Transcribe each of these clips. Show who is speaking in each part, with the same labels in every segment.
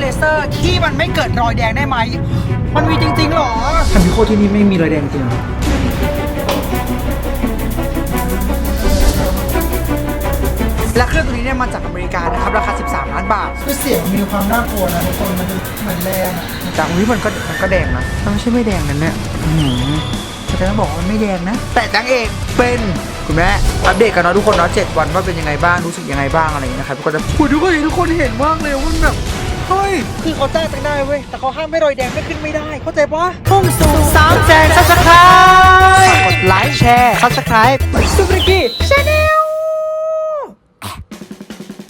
Speaker 1: เลเซอร์ที่มันไม่เกิดรอยแดงได้ไหม มันมีจริงๆหรอ
Speaker 2: ทำพิโคที่นี่ไม่มีรอยแดงจริงเหรอ
Speaker 1: และเครื่องตัวนี้เนี่ยมาจากอเมริกานะครับ ราคา 13 ล้านบาท
Speaker 2: คือเสียงมีความน่ากลัวนะทุกคนมันเหมือนแรงอะ
Speaker 1: แต่อุ้ยมันก็มันก็แดงนะมันไม่ใช่ไม่แดงนั่นเนี่ยอื้อหือแต่ต้องบอกว่ามันไม่แดงนะ แต่จังเองเป็นคุณแม่อัปเดตกันเนาะทุกคนเนาะเจ็ดวันว่าเป็นยังไงบ้างรู้สึกยังไงบ้างอะไรอย่างเงี้ยนะครับทุกคนจะคุณทุกคนเห็นทุกคนเห็นมากเลยว่ามันแบบ เฮ้ย คือเขาแจ้งไปได้เว้ย แต่เขาห้ามไม่รอยแดงไม่ขึ้นไม่ได้ เข้าใจปะพุ่งสู่สามแสนซับสไครต์กดไลค์แชร์ซับสไครต์ซูบริกิชาแนล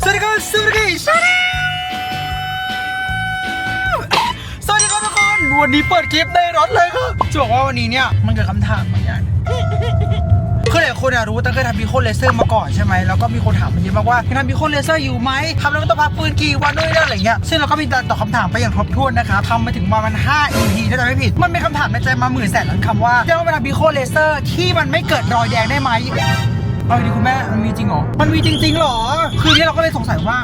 Speaker 1: สวัสดีครับซูบริกิชาแนลสวัสดีครับทุกคน วันนี้เปิดคลิปในรถเลยครับจะบอกว่าวันนี้เนี่ย มันเกิดคำถามบางอย่าง คือหลายคนอะรู้ตั้งเคยทำบีโคเลเซอร์มาก่อนใช่ไหมแล้วก็มีคนถามมาเยอะมากว่าทำบีโคเลเซอร์อยู่ไหมทำแล้วมันต้องพักฟื้นกี่วันด้วยนะอะไรเงี้ยซึ่งเราก็มีการตอบคำถามไปอย่างครบถ้วนนะครับทำมาถึงประมาณ5 EP ถ้าจำไม่ผิด มันเป็นคำถามในใจมาหมื่นแสนล้านคำว่าจะต้องไปทำบีโคเลเซอร์ที่มันไม่เกิดรอยแดงได้ไหมเอาดีคุณแม่ มันมีจริงหรอ มันมีจริงๆเหรอ คือนี่เราก็เลยสงสัยว่า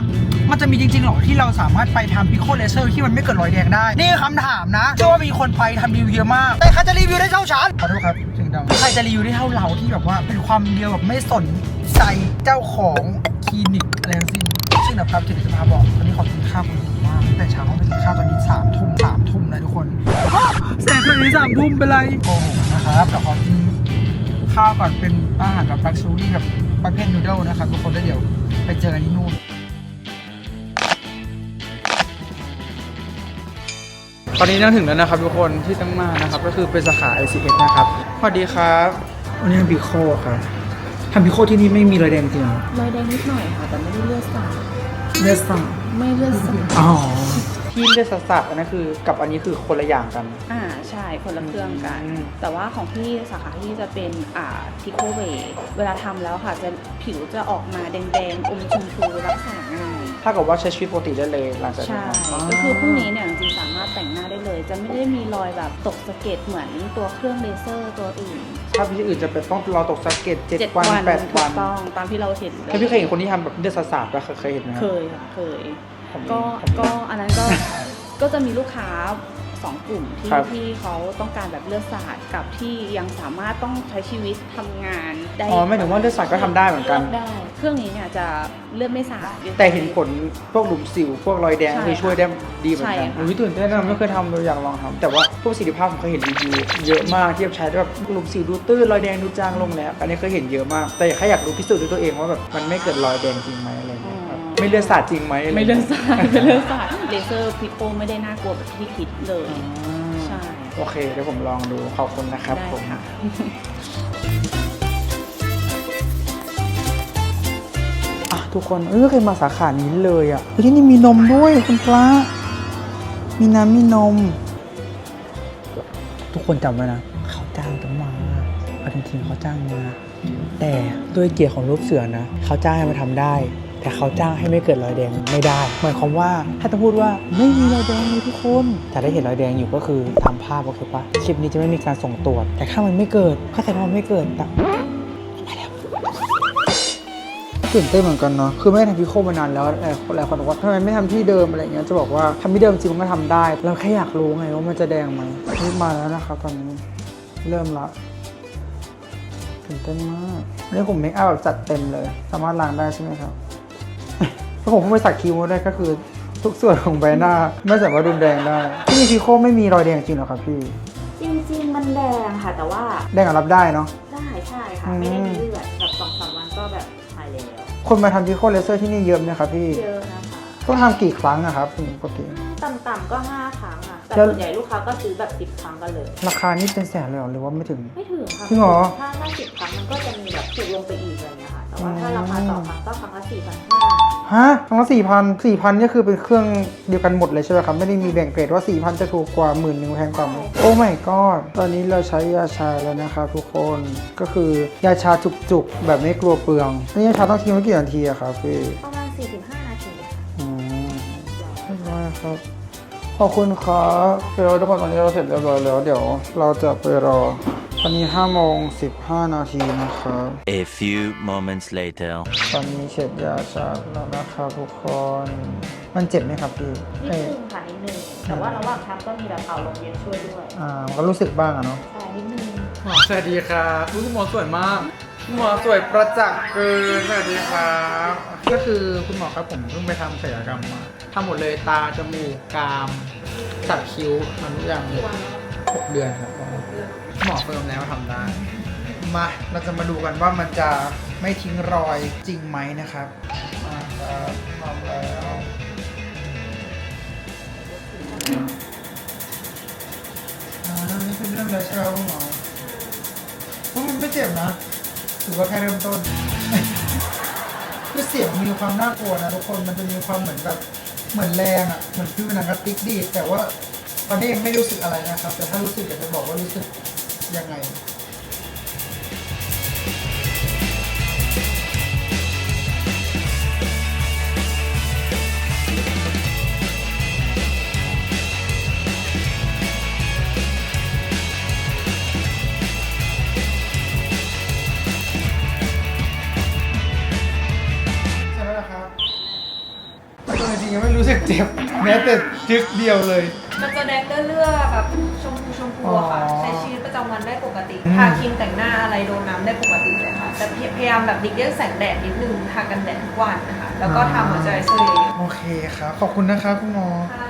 Speaker 1: มันจะมีจริงๆเหรอที่เราสามารถไปทำพิโคเลเซอร์ที่มันไม่เกิดรอยแดงได้ นี่คือคำถามนะ เชื่อว่ามีคนไปทำรีวิวเยอะมาก แต่ใครจะรีวิวได้เท่าฉันขอโทษครับ ดังใครจะรีวิวได้เท่าเราที่แบบว่าเป็นความเดียวแบบไม่สนใจเจ้าของคลินิกอะไรทั้งสิ้นซึ่งนะครับจะจะพาบอกตอนนี้ขอกินข้าวคนหิวมากตั้งแต่เช้าไปกินข้าวตอนนี้สามทุ่มสามทุ่มเลยทุกคนอ้าวแสงคืนนี้สามทุ่มเป็นไรโอ้โหนะครับแต่ขอกินข้าวก่อนเป็นอาหารแบบลักชูรี่แบบประเภทนูเดิลนะครับทุกคนแล้วเดี๋ยวไปเจอกันที่นู่น ตอนนี้นั่งถึงแล้วนะครับ ทุกคนที่ตั้งมานะครับ ก็คือเป็นสาขา ICS นะครับสวัสดีครับวันนี้ทำพิโคครับทำพิโคที่นี่ไม่มีรอยแดงจริงเหรอ
Speaker 3: รอยแดงนิดหน่อยค่ะแต่ไม่ได้เลือดสาด
Speaker 2: เลือดสั่ง
Speaker 3: ไม่เลือดสาด
Speaker 2: อ๋อ ที่เลือดสัดๆอันนั้นคือ กับอันนี้คือคนละอย่างกัน
Speaker 3: อ่าใช่คนละเครื่องกัน
Speaker 2: อืม
Speaker 3: แต่ว่าของพี่สาขาที่จะเป็นอ่าพิโคเวเวลาทำแล้วค่ะจะผิวจะออกมาแดงๆอมชมพูรักษาง่าย
Speaker 2: ถ้ากับว่าใช้ชีวิตปกติได้เลยหลังจาก
Speaker 3: ใช่
Speaker 2: นี้
Speaker 3: ก็คือพรุ่งนี้เนี่ยจริงๆสามารถแต่งหน้าได้เลย จะไม่ได้มีรอยแบบตกสะเก็ดเหมือนตัวเครื่องเลเซอร์ตัวอื่น
Speaker 2: ถ้าพี่อื่นจะเป็นต้องรอตกสะเก็ตเจ็ด
Speaker 3: เจ็ด
Speaker 2: วัน
Speaker 3: วัน
Speaker 2: แปด
Speaker 3: ถู
Speaker 2: วั
Speaker 3: ก
Speaker 2: น
Speaker 3: ต้องตามที่เราเห็นเลย
Speaker 2: ถ้าพี่เคยเห็นคนที่ทำแบบเลือดสาดๆป่ะเคยเห็นไหมรับ
Speaker 3: เคยค่ะเคย
Speaker 2: ผม
Speaker 3: ก็
Speaker 2: ผม
Speaker 3: ก็อันนั้นก็ก็จะมีลูกค้าสองกลุ่มที่
Speaker 2: ครับ
Speaker 3: ที่เขาต้องการแบบเลือดสาดกับที่ยังสามารถต้องใช้ชีวิตทำงานได้
Speaker 2: อ๋อไม่ถึงว่าเลือดสาดก็ทำได้เหมือนกัน
Speaker 3: ได้เครื่องนี้เนี่ยจะเลือดไม่สาด
Speaker 2: แต่เห็นผลพวกหลุมสิวพวกรอยแดง
Speaker 3: ใช่
Speaker 2: คือช่วยได้ดีเหมือนกัน
Speaker 3: ใช่ค่ะ
Speaker 2: อุ้ยตื่นเต้นนะไม่เคยทำเลยอยากลองทำแต่ว่าพวกประสิทธิภาพผมเคยเห็นรีวิวเยอะมากที่แบบใช้แล้วแบบหลุมสิวดูตื้นรอยแดงดูจางลงแล้ว อันนี้เคยเห็นเยอะมาก แต่แค่อยากรู้พิสูจน์ด้วยตัวเองว่าแบบมันไม่เกิดรอยแดงจริงไหมอะไรอย่างเงี้ยครับ ไม่เลือดสาดจริงไหมะร
Speaker 3: ไม่
Speaker 2: ย่าง
Speaker 3: เลื
Speaker 2: งี้
Speaker 3: อยดสาดไม่เลือดสาดเลเซอร์พิโป้ไม่ได้น่ากลัวแบบที่คิดเลย
Speaker 2: อ่า
Speaker 3: ใช่
Speaker 2: โอเคเดี๋ยวผมลองดูขอบคุณนะครับ
Speaker 3: ได้
Speaker 2: ผม
Speaker 3: ค่ะ
Speaker 2: อะทุกคนเออเคยมาสาขานี้เลยอะเฮ้ยที่นี่มีนมด้วยคุณพระมีน้ำมีนม ทุกคนจำไว้นะ เขาจ้างต้องมาเอาจริงๆเขาจ้างมา แต่ด้วยเกียรติของรูปเสือนะ เขาจ้างให้มาทำได้ แต่เขาจ้างให้ไม่เกิดรอยแดงไม่ได้ หมายความว่าถ้าต้องพูดว่าไม่มีรอยแดงเลยทุกคนแต่ได้เห็นรอยแดงอยู่ก็คือทำภาพโอเคปะคลิปนี้จะไม่มีการส่งตรวจ แต่ถ้ามันไม่เกิดเข้าใจว่ามันไม่เกิดแต่ไปแล้วตื่นเต้นเหมือนกันเนาะ คือไม่ทำพิโคมานานแล้วหลายคนบอกว่าทำไมไม่ทำที่เดิมอะไรเงี้ย จะบอกว่าทำที่เดิมจริงมันก็ทำได้ เราแค่อยากรู้ไงว่ามันจะแดงไหมนี่มาแล้วนะครับตอนนี้ เริ่มละตื่นเต้นมากนนี้ผมเมคอัพแบบจัดเต็มเลย สามารถล้างได้ใช่ไหมครับ ถ้าผมเพิ่งไปสักคิ้วมาได้ก็คือทุกส่วนของใบหน้า ไม่สามารถรุนแดงได้ที่มีพิโคไม่มีรอยแดงจริงเหรอครับพี่
Speaker 3: จริงๆ มันแดงค่ะ แต่ว่า
Speaker 2: แดงอะรับได้เนาะ
Speaker 3: ได้ใช่ค่ะ
Speaker 2: อืม
Speaker 3: ไม่ได้มีเลือดแบบสองสามวันก็แบบหายแล้ว
Speaker 2: คนมาทำพิโคเลเซอร์ที่นี่เยอะไหมครับพี่
Speaker 3: เยอะนะคะ
Speaker 2: ต้องทำกี่ครั้งอะครับปกติ
Speaker 3: ต่ำๆก็ 5 ครั้งอะแต่
Speaker 2: แล้ว
Speaker 3: ส่วนใหญ่ลูกค้าก็ซื้อแบบ 10 ครั้งกันเลย
Speaker 2: ราคานี่เป็นแสนเลยเหรอหรือว่าไม่ถึง
Speaker 3: ไม่ถึงค่ะ
Speaker 2: จริงเหรอ
Speaker 3: ถ้าถ้าสิบครั้งมันก็จะมีแบบถูกลงไปอีกอะไรเงี้ยค่ะ แต่ว่า
Speaker 2: อืม
Speaker 3: ถ้าราคาต่อครั้งก็ครั้งละสี่พันห้า
Speaker 2: ฮะครั้งละสี่พันสี่พันนี่คือเป็นเครื่องเดียวกันหมดเลยใช่ไหมครับ ไม่ได้มีแบ่งเกรดว่าสี่พันจะถูกกว่าหมื่นหนึ่งแพงกว่าไหมโอ้ไม่ก็ตอนนี้เราใช้ยาชาแล้วนะครับทุกคนก็คือยาชาจุกๆ แบบไม่กลัวเปลืองนี่ยาชาต้องทิ้งไว้กี่นาทีอะครับพี่
Speaker 3: ประมาณสี่ถึงห้านาทีค่ะ
Speaker 2: อืม เรียบร้อยครับ ขอบคุณครับเดี๋ยวทุกคนตอนนี้เราเสร็จเรียบร้อยแล้ว เดี๋ยวเราจะไปรอตอนนี้5โมง15 นาทีนะครับ
Speaker 4: A few moments later.
Speaker 2: ตอนนี้เสร็จยาชาแล้วนะครับทุกคน มันเจ็บไหมครับพี่
Speaker 3: นิด
Speaker 2: เอ้ย
Speaker 3: นึงค่ะแต่ว่าระหว่างทำก็มีแบบเป่าลมเย็นช่วยด้วย
Speaker 2: อ่ามันก็รู้สึกบ้างอะเนาะ
Speaker 3: ใช่นิดนึง
Speaker 2: หมอสวัสดีครับอุ๊ยคุณหมอสวยมากคุณ หมอสวยประจักษ์เกินสวัสดีครับ ก็คือคุณหมอครับผมเพิ่งไปทำศัลยกรรมมาทำหมดเลยตาจมูกกรามตัดคิ้วทำทุกอย่างเลยหกเดือนครับหมอเฟิร์มแล้วทำได้ มาเราจะมาดูกันว่ามันจะไม่ทิ้งรอยจริงไหมนะครับมาครับทำแล้วอ่านี่เป็นเรื่องแล้วใช่ไหมคุณหมอมันไม่เจ็บนะ ถือว่าแค่เริ่มต้น คือเสียงมีความน่ากลัวนะทุกคนมันจะมีความเหมือนแบบเหมือนแรงอะเหมือนคือหนังกระติกดีดแต่ว่าตอนนี้ยังไม่รู้สึกอะไรนะครับ แต่ถ้ารู้สึกอยากจะบอกว่ารู้สึกยังไง แม้แต่จึกเดียวเลย
Speaker 5: มันจะแดงเลื่อๆแบบชมพูชมพูอะค่ะ
Speaker 2: อ๋อ
Speaker 5: ใช้ชีวิตประจำวันได้ปกติ
Speaker 2: อืม
Speaker 5: ทาครีมแต่งหน้าอะไรโดนน้ำได้ปกติเลยค่ะ แต่พยายามแบบดิกเลี่ยงแสงแดดนิดนึง ทากันแดดทุกวันนะคะ แล้วก็ทามอยเจอไรเซอร์เยอะ
Speaker 2: โอเคครับ ขอบคุณนะครับคุณหมอ
Speaker 5: ๆค่ะ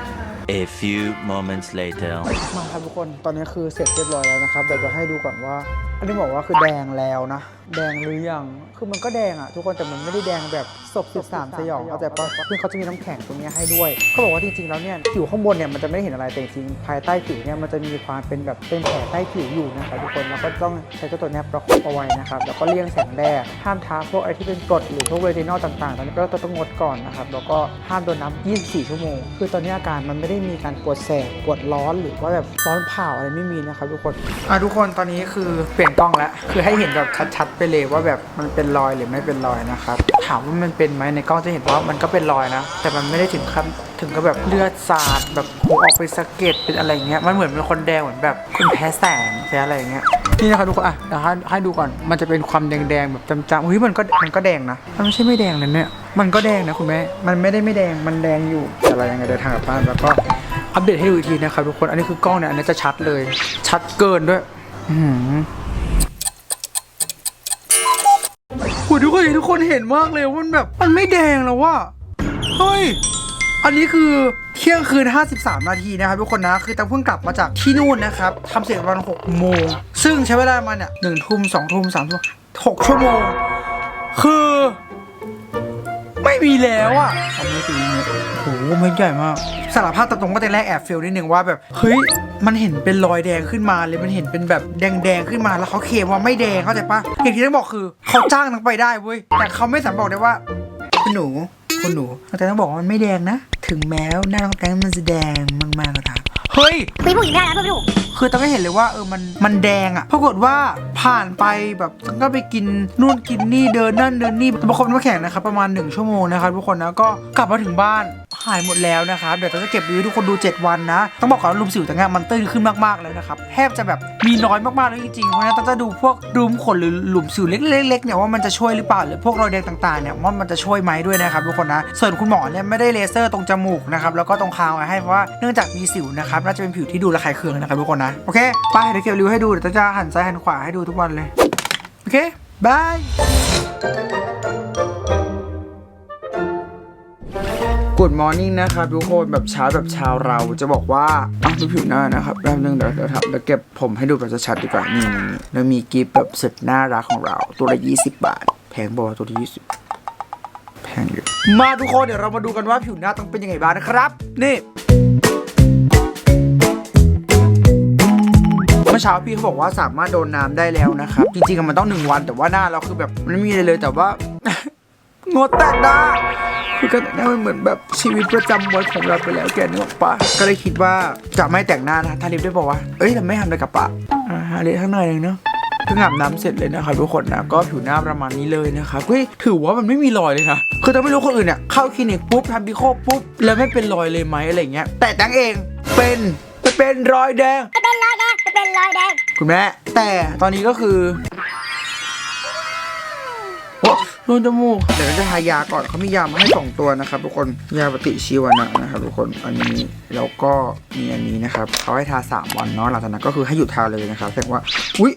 Speaker 4: A few moments later.
Speaker 2: มาครับทุกคน ตอนนี้คือเสร็จเรียบร้อยแล้วนะครับ เดี๋ยวจะให้ดูก่อนว่า อันนี้บอกว่าคือแดงแล้วนะ แดงหรือยัง คือมันก็แดงอะทุกคนแต่มันไม่ได้แดงแบบศพสิบสามสยองเข้าใจปะคือเขาจะมีน้ำแข็งตรงนี้ให้ด้วย เขาบอกว่าจริงๆแล้วเนี่ยผิวข้างบนเนี่ยมันจะไม่ได้เห็นอะไรแต่จริงๆภายใต้ผิวเนี่ยมันจะมีความเป็นแบบเป็นแผลใต้ผิวอยู่นะครับทุกคนแล้วก็ต้องใช้เจ้าตัวเนี้ยประคบเอาไว้นะครับแล้วก็เลี่ยงแสงแดดห้ามทาพวกอะไรที่เป็นกรดหรือพวกเรตินอลต่างๆตอนนี้ก็ต้องงดก่อนนะครับแล้วก็ห้ามโดนน้ำ24 ชั่วโมง คือตอนนี้อาการมันไม่ได้มีการปวดแสบปวดร้อนหรือว่าแบบร้อนเผาอะไรไม่มีนะครับทุกคนอะทุกคนตอนนี้คือเปลี่ยนกล้องแล้ว คือให้เห็นแบบชัดๆไปเลยว่าแบบมันเป็นรอยหรือไม่เป็นรอยนะครับ ถามว่ามันเป็นไหมในกล้องจะเห็นว่ามันก็เป็นรอยนะ แต่มันไม่ได้ถึงขั้นถึงกับแบบเลือดสาดแบบโหออกไปสะเก็ดเป็นอะไรเงี้ย มันเหมือนเป็นคนแดงเหมือนแบบคนแพ้แสงแพ้อะไรเงี้ย นี่นะครับทุกคนอะเดี๋ยวให้ให้ดูก่อน มันจะเป็นความแดงๆแบบจำๆเฮ้ยมันก็มันก็แดงนะ มันไม่ใช่ไม่แดงนะเนี่ย มันก็แดงนะคุณแม่ มันไม่ได้ไม่แดง มันแดงอยู่ แต่อะไรยังไงเดินทางกลับบ้านแล้วก็อัปเดตให้ดูอีกทีนะครับทุกคน อันนี้คือกล้องเนี่ย อันนี้จะชัดเลย ชัดเกินด้วย อือ หือโหทุกคนเห็นมากเลยว่ามันแบบมันไม่แดงแล้วว่าเฮ้ยอันนี้คือเที่ยงคืน 53 นาทีนะครับทุกคนนะ คือตั้งเพิ่งกลับมาจากที่นู่นนะครับทำเสร็จประมาณ6โมง ซึ่งใช้เวลามันเนี่ยหนึ่งทุ่มสองทุ่มสามทุ่มหกชั่วโมง คือ ไม่มีแล้วอะทำไม่ถึ งเนี่ยโอ้โหมันใหญ่มากสารภาพตรงๆก็แต่แรกแอบเฟลนิดนึงว่าแบบเฮ้ยมันเห็นเป็นรอยแดงขึ้นมาเลยมันเห็นเป็นแบบแดงๆขึ้นมาแล้วเขาเคลมว่าไม่แดงเข้าใจปะอย่างที่ต้องบอกคือเขาจ้างนังไปได้เว้ยแต่เขาไม่สามารถบอกได้ว่าคุณหนูคุณหนูแต่ต้องบอกว่ามันไม่แดงนะ ถึงแม้หน้าน้องแตงมันจะแดงมากๆก็ตามเฮ้ย
Speaker 6: คุยผู้หญิงไม่ได้นะพี่หนุ่ม
Speaker 2: คือตอนก็เห็นเลยว่าเออมันมันแดงอะปรากฏว่าผ่านไปแบบก็ไปกินนู่นกินนี่เดินนั่นเดินนี่บางคนน้ำแข็งนะครับประมาณ 1 ชั่วโมงนะครับทุกคนนะก็กลับมาถึงบ้าน หายหมดแล้วนะครับเดี๋ยวเราจะเก็บรีวิวทุกคนดู 7 วันนะ ต้องบอกก่อนว่ารูมสิวแต่งานมันตื้นขึ้นมากๆเลยนะครับแทบจะแบบมีน้อยมากๆเลยจริงๆเพราะฉะนั้นต้องจะดูพวกรูมขนหรือหลุมสิวเล็กๆเนี่ยว่ามันจะช่วยหรือเปล่าหรือพวกรอยแดงต่างๆเนี่ยว่ามันจะช่วยไหมด้วยนะครับทุกคนนะส่วนคุณหมอเนี่ยไม่ได้เลเซอร์ตรงจมูกนะครับแล้วก็ตรงคางไว้ให้เพราะว่าเนื่องจากมีสิวนะครับน่าจะเป็นผิวที่ดูระคายเคืองนะครับทุกคนนะโอเคไปเดี๋ยวเก็บรีวิวให้ดูเดี๋ยวจะหันซ้ายหันขวาให้ดูทุกวันเลยโอเคบาย Good morning นะครับทุกคนแบบเช้าแบบชาวเราจะบอกว่าอะดูผิวหน้านะครับแป๊บนึงเดี๋ยวเดี๋ยวทำเดี๋ยวเก็บผมให้ดูแบบชัดๆดีกว่านี่นี่แล้วมีกิฟต์แบบสุดน่ารักของเรา ตัวละ 20 บาท แพงบอกว่าตัวละ20แพงอยู่มาทุกคนเดี๋ยวเรามาดูกันว่าผิวหน้าต้องเป็นยังไงบ้างนะครับ นี่เมื่อเช้าพี่เขาบอกว่าสามารถโดนน้ำได้แล้วนะครับจริงๆมันต้องหนึ่งวันแต่ว่าหน้าเราคือแบบมันไม่มีอะไรเลยแต่ว่า งดแต่งหน้าคือการแต่งหน้ามันเหมือนแบบชีวิตประจำวันของเราไปแล้วแกนึกออกปะก็เลยคิดว่าจะไม่แต่งหน้านะทาลิปได้บอกว่าเอ้ยแต่ไม่ทำอะไรกับปากอ่าทาลิปข้างในเองเนาะเพิ่งอาบน้ำเสร็จเลยนะครับทุกคนนะก็ผิวหน้าประมาณนี้เลยนะครับเฮ้ยถือว่ามันไม่มีรอยเลยนะคือถ้าไม่รู้คนอื่นเนี่ยเข้าคลินิกปุ๊บทำบิโคปุ๊บแล้วไม่เป็นรอยเลยไหมอะไรเงี้ย แต่แตงเองเป็นเป็นรอยแดง
Speaker 6: เป็นรอยแดงเป็นรอยแดง
Speaker 2: คุณแม่แต่ตอนนี้ก็คือโอ้โห รูจมูกเดี๋ยวเราจะทายาก่อนเขามียามาให้สองตัวนะครับ ทุกคนยาปฏิชีวนะนะครับทุกคนอันนี้แล้วก็มีอันนี้นะครับเขาให้ทาสามวันเนาะหลังจากนั้นก็คือให้หยุดทาเลยนะครับแสดงว่าอุ้ย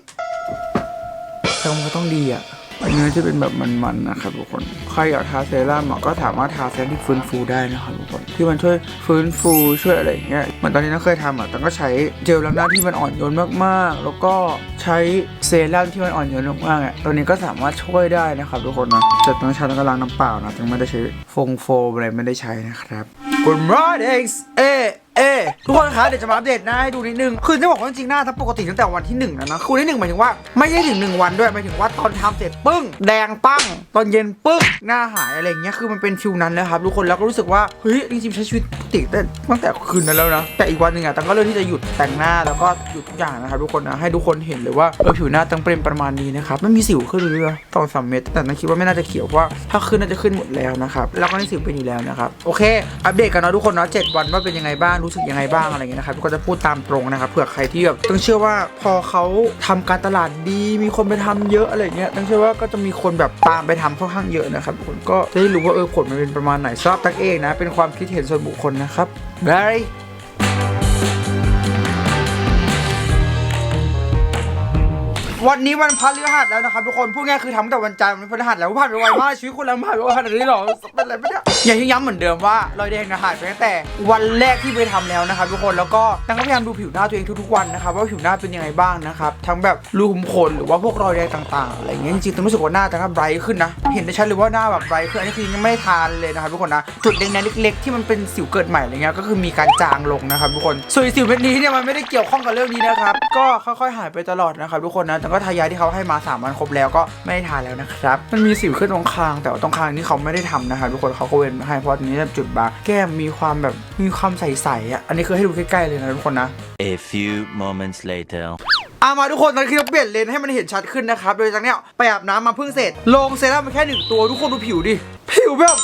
Speaker 2: แสดงว่ามันก็ต้องดีอะ เนื้อจะเป็นแบบมันๆนะครับทุกคน ใครอยากทาเซรั่มก็สามารถทาเซรั่มที่ฟื้นฟูได้นะครับทุกคน ที่มันช่วยฟื้นฟูช่วยอะไรอย่างเงี้ย เหมือนตอนนี้น้าเคยทำอะแต่ก็ใช้เจลล้างหน้าที่มันอ่อนโยนมากๆ แล้วก็ใช้เซรั่มที่มันอ่อนโยนมากๆอะ ตัวนี้ก็สามารถช่วยได้นะครับทุกคนนะแต่ต้องใช้แล้วก็ล้างน้ำเปล่านะจึงไม่ได้ใช้ฟงโฟอะไรไม่ได้ใช้นะครับ Good morning เอเอทุกคนคะเดี๋ยวจะมาอัปเดตหน้าให้ดูนิดนึง คือจะบอกว่าจริงๆหน้าทั้งปกติตั้งแต่วันที่หนึ่งแล้วนะคือที่หนึ่งหมายถึงว่าไม่ใช่ถึงหนึ่งวันด้วยหมายถึงว่าตอนทำเสร็จปึ้ง แดงปั้ง ตอนเย็นปึ้ง หน้าหายอะไรเงี้ยคือมันเป็นฟิลนั้นนะครับทุกคนแล้วก็รู้สึกว่าเฮ้ยจริงๆใช้ชีวิตปกติแต่ตั้งแต่คืนนั้นแล้วนะแต่อีกวันหนึ่งอะตังก็เลือกที่จะหยุดแต่งหน้าแล้วก็หยุดทุกอย่างนะครับทุกคนนะให้ทุกคนเห็นเลยว่าเออผิวหน้าตังเป็นประมาณนี้นะครับไม่มีสิวขึ้นเลยด้วยสองสามเม็ดแต่ตังคิดว่าไม่น่าจะเขียวเพราะว่าถ้าขึ้นน่าจะขึ้นหมดแล้วนะครับแล้วก็ในสิวเป็นอยู่แล้วนะครับโอเค อัปเดตกันเนาะทุกคนเนาะเจ็ดวันว่าเป็นยังไงบ้างรู้สึกยังไงบ้างอะไรเงี้ยนะครับก็จะพูดตามตรงนะครับเผื่อใครที่แบบต้องเชื่อว่าพอเขาทำการตลาดดี มีคนไปทำเยอะอะไรเงี้ยต้องเชื่อว่าก็จะมีคนแบบตามไปทำค่อนข้างเยอะนะครับทุกคนก็จะได้รู้ว่าเออผลมันเป็นประมาณไหนสำหรับตักเองนะ เป็นความคิดเห็นส่วนบุคคลนะครับ Bye วันนี้วันพฤหัสแล้วนะครับทุกคนพูดง่ายคือทำตั้งแต่วันจันทร์วันพฤหัสแล้วผ่านไปไวมากชีวิตคนเราผ่านไปไวขนาดนี้หรอ เป็นอะไรไม่ได้อย่างที่ย้ำเหมือนเดิมว่ารอยแดงนะหายไปตั้งแต่ วันแรกที่ไปทำแล้วนะครับทุกคนแล้วก็ตั้งก็พยายามดูผิวหน้าตัวเองทุกๆวันนะครับว่าผิวหน้าเป็นยังไงบ้างนะครับทั้งแบบรูขุมขนหรือว่าพวกรอยแดงต่างๆอะไรอย่างเงี้ยจริงๆต้องรู้สึกว่าหน้าแต่ก็ไบรท์ขึ้นนะ เห็นได้ชัดเลยว่าหน้าแบบไบรท์ขึ้นอันนี้คือยังไม่ได้ทานเลยนะครับทุกคนนะจุดแดงๆเล็กๆที่มันเป็นสิวเกิดใหม่อะไรเงี้ยก็คือมีการจางลงนะครับทุกคนส่วนสิวเม็ดนี้เนี่ยมันไม่ได้เกี่ยวข้องกับเรื่องนี้นะครับก็ค่อยๆหายไปตลอดนะครับทุกคนนะแต่ก็ทายาที่เขาให้มาสามวันครบแล้วก็ไม่ได้ทานแล้วนะครับมันมีสิวขึ้นตรงคางแต่ว่าตรงคางนี่เขาไม่ได้ทำนะครับทุกคนเขาก็เว้นให้เพราะตรงนี้จุดบางแก้มมีความแบบมีความใสๆอะอันนี้คือให้ดูใกล้ๆเลยนะทุกคนนะ
Speaker 4: A few moments later.
Speaker 2: อามาทุกคนตอนนี้คือเราเปลี่ยนเลนส์ให้มันเห็นชัดขึ้นนะครับ โดยจากเนี้ยไปอาบน้ำมาเพิ่งเสร็จ ลงเซรั่มมาแค่หนึ่งตัวทุกคนดูผิวดิ ผิวแบบ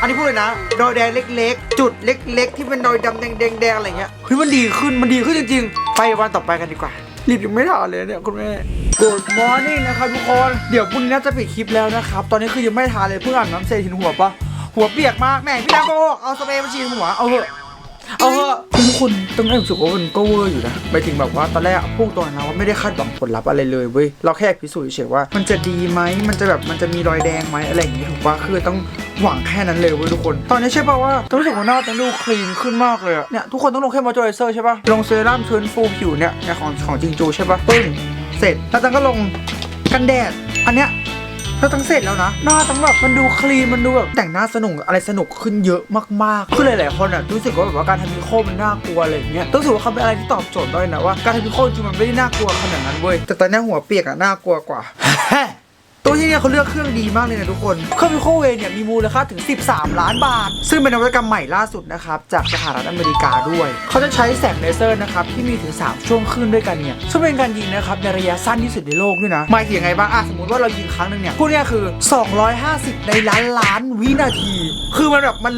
Speaker 2: อันนี้พูดเลยนะรอยแดงเล็กๆ จุดเล็ก ๆ ที่เป็นรอยดำแดงๆแดงๆอะไรเงี้ยเฮ้ยมันดีขึ้นมันดีขึ้นจริงๆ ไปวันต่อไปกันดีกว่า รีบยังไม่ทานเลยเนี่ยคุณแม่ Good morning นะครับทุกคน เดี๋ยวพรุ่งนี้น่าจะปิดคลิปแล้วนะครับ ตอนนี้คือยังไม่ทานเลยเพิ่งอาบน้ำเสร็จเห็นหัวปะหัวเปียกมากแม่พี่ดาวโกหกเอาสเปรย์มาฉีดหัวเอาเถอะ เอาเถอะทุกคนต้องได้รู้สึกว่ามันก็เวอร์อยู่นะไปถึงแบบว่าตอนแรกพุ่งตัวนะว่าไม่ได้คาดหวังผลลัพธ์อะไรเลยเว้ยเราแค่พิสูจน์เฉยว่า มันจะดีไหมมันจะแบบมันจะมีรอยแดงไหมอะไรอย่างงี้ถูกปะคือต้องหวังแค่นั้นเลยเว้ยทุกคน ตอนนี้ใช่ป่ะว่าต้องรู้สึกว่าหน้าต้องดูคลีนขึ้นมากเลยอะเนี่ยทุกคนต้องลงแค่มอยเจอไรเซอร์ใช่ป่ะลงเซรั่มชื้นฟูผิวเนี่ยเนี่ยของของจิงจูใช่ป่ะปึ้งเสร็จแล้วจังก็ลงกันแดดอันเนี้ย เราตั้งเสร็จแล้วนะหน้าตั้งแบบมันดูคลีนมันดูแบบแต่งหน้าสนุกอะไรสนุกขึ้นเยอะมากๆคือหลายๆคนอะรู้สึกว่าแบบว่าการทำมิโคมันน่ากลัวอะไรอย่างเงี้ยต้องรู้สึกว่าเขาเป็นอะไรที่ตอบโจทย์ได้นะว่าการทำมิโคจริงๆมันไม่ได้น่ากลัวขนาดนั้นเว้ยแต่ตอนนี้หัวเปียกอะน่ากลัวกว่า ตัวที่เนี่ยเขาเลือกเครื่องดีมากเลยนะทุกคน เครื่องมิโคเวเนี่ยมีมูลค่าถึง 13 ล้านบาท ซึ่งเป็นนวัตกรรมใหม่ล่าสุดนะครับ จากสหรัฐอเมริกาด้วย เขาจะใช้แสงเลเซอร์นะครับ ที่มีถึง 3 ช่วงคลื่นด้วยกันเนี่ย ซึ่งเป็นการยิงนะครับ ในระยะสั้นที่สุดในโลกด้วยนะหมายถึงยังไงบ้างอะสมมติว่าเรายิงครั้งหนึ่งเนี่ยพวกเนี้ยคือ 250 ในล้านล้านวินาที คือมันแบบมัน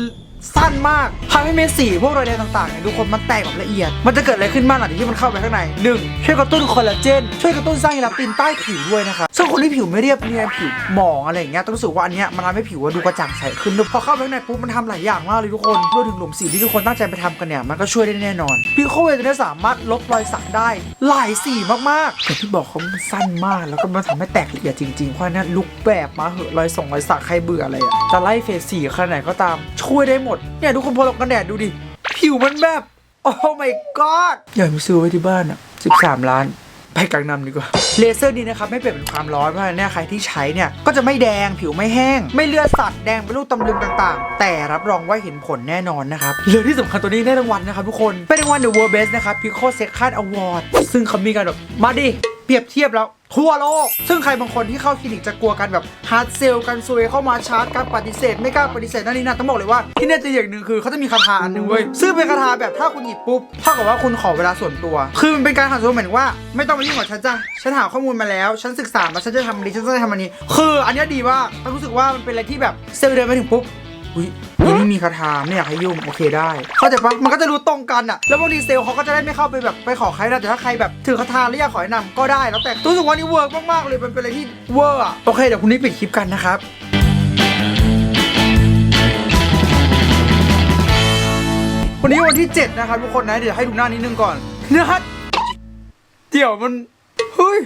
Speaker 2: สั้นมากทำให้เม็ดสีพวกรอยแดงต่างๆเนี่ยทุกคนมันแตกแบบละเอียด มันจะเกิดอะไรขึ้นบ้างหลังจากที่มันเข้าไปข้างในหนึ่งช่วยกระตุ้นคอลลาเจนช่วยกระตุ้นสร้างอิลาสตินใต้ผิวด้วยนะครับซึ่งคนที่ผิวไม่เรียบเนียนผิวหมองอะไรอย่างเงี้ยต้องรู้สึกว่าอันเนี้ยมันทำให้ผิวดูกระจ่างใสขึ้นพอเข้าไปข้างในปุ๊บมันทำหลายอย่างมากเลยทุกคนรวมถึงหลุมสีที่ทุกคนตั้งใจไปทำกันเนี่ยมันก็ช่วยได้แน่นอนพิโคเวจะได้สามารถลบรอยสักได้หลายสีมากๆอย่ที่บอกเขามันสั้นมาก แล้วก็มันทำให้แตกละเอียดจริงๆเพราะฉะนั้นลุกแบบมาเหอะรอยส่งรอยสักใครเบื่ออะไรอะจะไล่เฟสสีขนาดไหนก็ตามช่วยได้หมดเนี่ยทุกคนพอลงกันแดดดูดิ ผิวมันแบบ โอ้ my god อยาไปซื้อไว้ที่บ้านอะ 13 ล้าน ไปกลางนำดีกว่า เลเซอร์นี้นะครับ ไม่เปลี่ยนเป็นความร้อนเพราะฉะนั้นเนี่ยใครที่ใช้เนี่ย ก็จะไม่แดงผิวไม่แห้ง ไม่เลือดสัตว์แดงเป็นรูปตำลึงต่างๆ แต่รับรองว่าเห็นผลแน่นอนนะครับเหลือที่สำคัญตัวนี้ได้รางวัลนะครับทุกคนเป็นรางวัล The World Best นะครับ Pico Second Award ซึ่งเขามีการแบบมาดิเปรียบเทียบแล้ว ทั่วโลก ซึ่งใครบางคนที่เข้าคลินิกจะกลัวกันแบบฮาร์ดเซลกันซวยเข้ามาชาร์จการปฏิเสธ ไม่กล้าปฏิเสธนั่นนี่นั่นต้องบอกเลยว่าที่เนี่ยจะอย่างหนึ่งคือเขาจะมีคาถาอันหนึ่งเว้ยซึ่งเป็นคาถาแบบถ้าคุณหยิบปุ๊บเท่ากับว่าคุณขอเวลาส่วนตัว คือมันเป็นการหาส่วนตัวเหมือนว่า ไม่ต้องมายุ่งกับฉันจ้ะฉันหาข้อมูลมาแล้ว ฉันศึกษามาฉันจะทำอันนี้ฉันจะทำอันนี้ คืออันเนี้ยดีว่ากต้องรู้สึกว่ามันเป็นอะไรที่แบบเซลล์เดินไปถึงปุ๊บ อุ้ยนี่ไม่มีคาถาไม่อยากให้ยุ่งโอเคได้ เข้าใจปะมันก็จะรู้ตรงกันอะแล้วบางทีเซลล์เขาก็จะได้ไม่เข้าไปแบบไปขอใครนะแต่ถ้าใครแบบถือคาถาแล้วอยากขอแนะนำก็ได้แล้วแต่รู้สึกว่านี่เวิร์กมากๆเลยมันเป็นอะไรที่เวอร์อะโอเคเดี๋ยวคุณนี้ปิดคลิปกันนะครับวันนี้วันที่ 7 นะครับทุกคนนะเดี๋ยวให้ดูหน้านิดนึงก่อนนะฮะเดี๋ยวมันเฮ้ย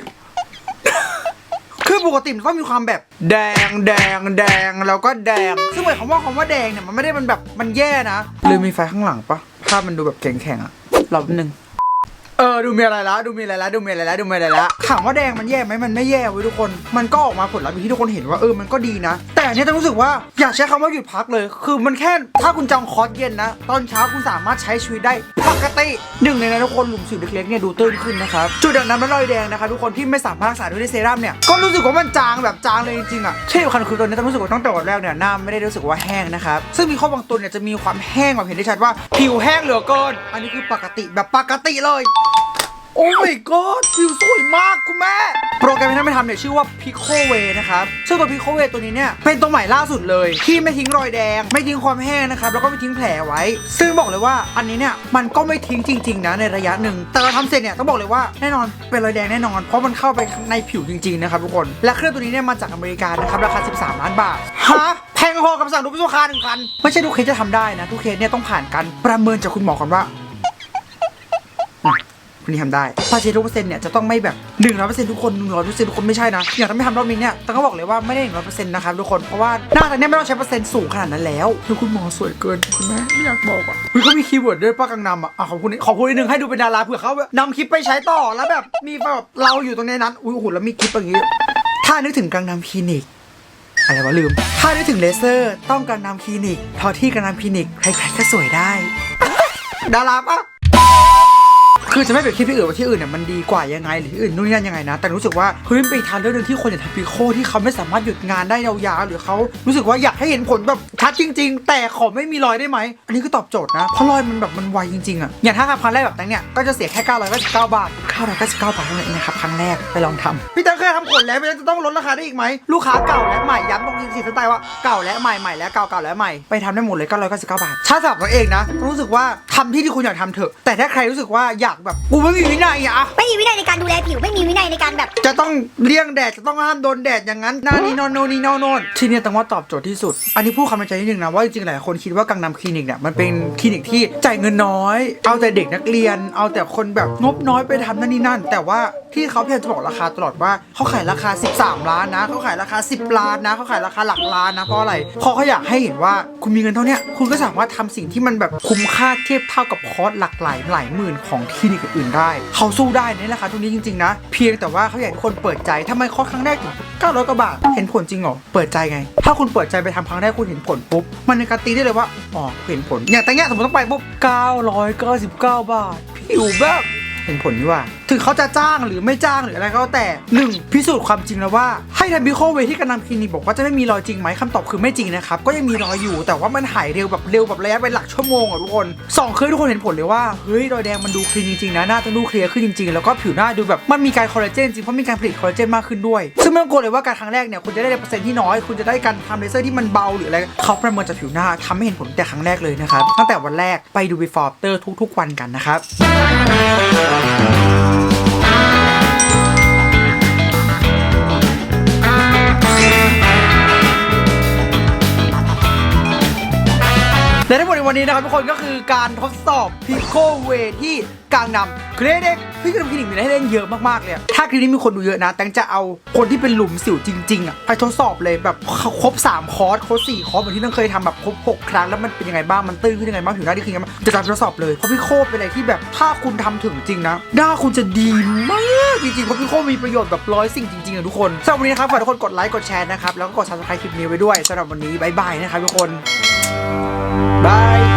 Speaker 2: คือปกติมันต้องมีความแบบแดงแดงแดงแล้วก็แดง ซึ่งหมายความว่าคำว่าแดงเนี่ยมันไม่ได้มันแบบมันแย่นะหรือมีไฟข้างหลังปะภาพมันดูแบบแข็งๆอะรอบนึง เออดูมีอะไรละดูมีอะไรละดูมีอะไรละดูมีอะไรละถามว่าแดงมันแย่ไหมมันไม่แย่เว้ยทุกคน มันก็ออกมาผลลัพธ์อย่างที่ทุกคนเห็นว่าเออมันก็ดีนะ แต่เนี้ยต้องรู้สึกว่าอยากใช้คำว่าหยุดพักเลย คือมันแค่ถ้าคุณจองคอร์สเย็นนะ ตอนเช้าคุณสามารถใช้ชีวิตได้ปกติหนึ่งในนั้นทุกคนหลุมสิวเล็กๆเนี่ยดูตื้นขึ้นนะครับจุดด่างดำและรอยแดงนะคะทุกคนที่ไม่สามารถรักษาด้วยเซรั่มเนี่ยก็รู้สึกว่ามันจางแบบจางเลยจริงๆอะเช่นเดียวกันคือตอนนี้ต้องรู้สึกว่าตั้งแต่วันแรกเนี่ยหน้าไม่ได้รู้สึกว่าแห้งนะครับซึ่งมีข้อบางตัวเนี่ยจะมีความแห้งแบบเห็นได้ชัดว่าผิวแห้งเหลือเกินอันนี้คือปกติแบบปกติเลย โอ้ my god ผิวสวยมากคุณแม่ โปรแกรมที่ท่านไปทำเนี่ยชื่อว่า Pico Way นะครับ ซึ่งตัว Pico Way ตัวนี้เนี่ย เป็นตัวใหม่ล่าสุดเลย ที่ไม่ทิ้งรอยแดง ไม่ทิ้งความแห้งนะครับ แล้วก็ไม่ทิ้งแผลไว้ ซึ่งบอกเลยว่าอันนี้เนี่ย มันก็ไม่ทิ้งจริง ๆ นะในระยะหนึ่ง แต่เราทำเสร็จเนี่ยต้องบอกเลยว่าแน่นอนเป็นรอยแดงแน่นอน เพราะมันเข้าไปในผิวจริง ๆ นะครับทุกคน และเครื่องตัวนี้เนี่ยมาจากอเมริกานะครับราคา 13 ล้านบาท ฮะแพงพอกับสั่งรถลูกค้าหนึ่งคัน ไม่ใช่ทุกเคสจะทำได้นะทุกเคสเนี่ยต้องผ่านการประเมินจากคุณหมอก่อนว่า คนนี้ทำได้พาเชทุกเปอร์เซ็นต์เนี่ยจะต้องไม่แบบหนึ่งร้อยเปอร์เซ็นต์ทุกคนหนึ่งร้อยเปอร์เซ็นต์ทุกคนไม่ใช่นะ อย่างที่ไม่ทำรอบนี้เนี่ยแต่ก็บอกเลยว่าไม่ได้หนึ่งร้อยเปอร์เซ็นต์นะครับทุกคนเพราะว่าหน้าตอนนี้ไม่ต้องใช้เปอร์เซ็นต์สูงขนาดนั้นแล้วคือคุณหมอสวยเกินคุณแม่ไม่อยากบอกอะอุ๊ยเขามีคีย์เวิร์ดด้วยป้ากังนำอะอะขอบคุณขอบคุณอีกหนึ่งให้ดูเป็นดาราเผื่อเขาแบบนำคลิปไปใช้ต่อแล้วแบบมีแบบเราอยู่ตรงในนั้นอุ้ยโอ้โหแล้วมีคลิปอย่างนี้ถ้านึกถึงกังนำคลินิกอะไรวะลืม ถ้านึกถึงเลเซอร์ต้องกังนำคลินิกเพอที่กังนำคลินิก ใครๆก็สวยได้ ดาราปะ คือจะไม่เปรียบเทียบที่อื่นว่าที่อื่นเนี่ยมันดีกว่ายังไงหรือที่อื่นนู่นนี่นั่นยังไงนะ แต่รู้สึกว่าเฮ้ยมันเป็นทางเลือกหนึงที่คนอย่างทำปีโคที่เขาไม่สามารถหยุดงานได้ยาวๆหรือเขารู้สึกว่าอยากให้เห็นผลแบบชัดจริง ๆ แต่ขอไม่มีรอยได้ไหมอันนี้คือตอบโจทย์นะเพราะรอยมันแบบมันไวจริงๆอะอย่างถ้าทำครั้งแรกแบบนั้นเนี่ยก็จะเสียแค่999บาท999บาทเท่านั้นเองนะครับครั้งแรกไปลองทำพี่เต๋อเคยทำขนแล้วพี่เต๋อจะต้องลดราคาได้อีกไหมลูกค้าเก่าและใหม่ย้ำตรงนี้สีสไตล์ว่าเก่าและใหม่ใหม่และเก่าเก่าและใหม่ไปทำได้หมดเลย999บาทถ้าสำหรับตัวเองนะรู้สึกว่าทำที่ที่คุณอยากทำเถอะแต่ถ้าใครรู้สึกว่าอยากแบบกูไม่มีวินัยอะ
Speaker 6: ไม่มีวินัยในการดูแลผิวไม่มีวินัยในการแบบ
Speaker 2: จะต้องเลี่ยงแดดจะต้องห้ามโดนแดดอย่างนั้นหน้านี้นอนโนนนี่นอนโนนที่เนี่ยต้องว่าตอบโจทย์ที่สุด อันนี้พูดคำในใจนิดนึงนะว่าจริงๆหลายคนคิดว่ากังนำคลินิกเนี่ยมันเป็นคลินิกที่จ่ายเงินน้อย เอาแต่เด็กนักเรียน เอาแต่คนแบบงบน้อยไปทำนั่นนี่นั่น แต่ว่าที่เขาพยายามจะบอกราคาตลอดว่าเขาขายราคา 13 ล้านนะเขาขายราคา 10 ล้านนะเขาขายราคาหลักล้านนะเพราะอะไรเพราะเขาอยากให้เห็นว่าคุณมีเงินเท่าเนี้ยคุณก็สามารถทำสิ่งที่มันแบบคุ้มค่าเทียบเท่ากับคอร์สหลักหลายหลายหมื่นของคลินิกอื่นๆได้ เขาสู้ได้ในราคาตรงนี้จริงๆนะ เพียงแต่ว่าเขาอยากให้คนเปิดใจทำไมคอร์สครั้งแรกถึง900กว่าบาท เห็นผลจริงเหรอ เปิดใจไง ถ้าคุณเปิดใจไปทำครั้งแรกคุณเห็นผลปุ๊บ มันในการตีได้เลยว่า อ๋อ เห็นผล อย่างแต่เนี้ยสมมติต้องไปปุ๊บ999 บาทผิวแบบ เห็นผลนี่ว่า ถึงเขาจะจ้างหรือไม่จ้างหรืออะไรก็แต่หนึ่งพิสูจน์ความจริงแล้วว่าให้ทันบิโคเวที่กำลังคลินิกบอกว่าจะไม่มีรอยจริงไหมคำตอบคือไม่จริงนะครับก็ยังมีรอยอยู่ แต่ว่ามันหายเร็วแบบเร็วแบบระยะเป็นหลักชั่วโมงอะทุกคนสองคือทุกคนเห็นผลเลยว่าเฮ้ยรอยแดงมันดูคลีนจริงๆนะหน้าจะดูเคลียร์ขึ้นจริงๆ แล้วก็ผิวหน้าดูแบบมันมีการคอลลาเจนจริงเพราะมีการผลิตคอลลาเจนมากขึ้นด้วย ซึ่งไม่ต้องกลัวเลยว่าการครั้งแรกเนี่ยคุณจะได้เปอร์เซ็นต์ที่น้อย คุณจะได้การทำเลเซอร์ที่มันเบาหรืออะไรเขาประเมินจากผิวหน้าทำให้เห็นผลแต่ครั้งแรกเลยนะครับตั้งแต่วันแรกไปดู before after ทุกๆ วันกันนะครับและทั้งหมดในวันนี้นะครับทุกคนก็คือการทดสอบพิโคเวที่กลางนำ คลิปนิกพี่กำลังคลินิกมีอะไรให้เล่นเยอะมากๆเลยถ้าคลิปนี้มีคนดูเยอะนะแตงจะเอาคนที่เป็นหลุมสิวจริงๆอะไปทดสอบเลยแบบครบ 3 คอร์สครบ4คอร์สเหมือนที่ตั้งเคยทำแบบครบ 6 ครั้งแล้วมันเป็นยังไงบ้างมันตื้นขึ้นยังไงบ้างผิวหน้าดีขึ้นยังไงบ้างจะทำทดสอบเลยเพราะพี่โคเป็นอะไรที่แบบถ้าคุณทำถึงจริงนะหน้าคุณจะดีมากจริงๆเพราะพี่โคมีประโยชน์แบบร้อยสิ่งจริงๆอะทุกคนสำหรับวันนี้นะครับฝากทุกคนกดไลค์กดแชร์นะครับแล้วก็กด subscribe คลิปนี้ไว้ด้วยสำหรับวันนี้บายบายนะครับทุกคนบาย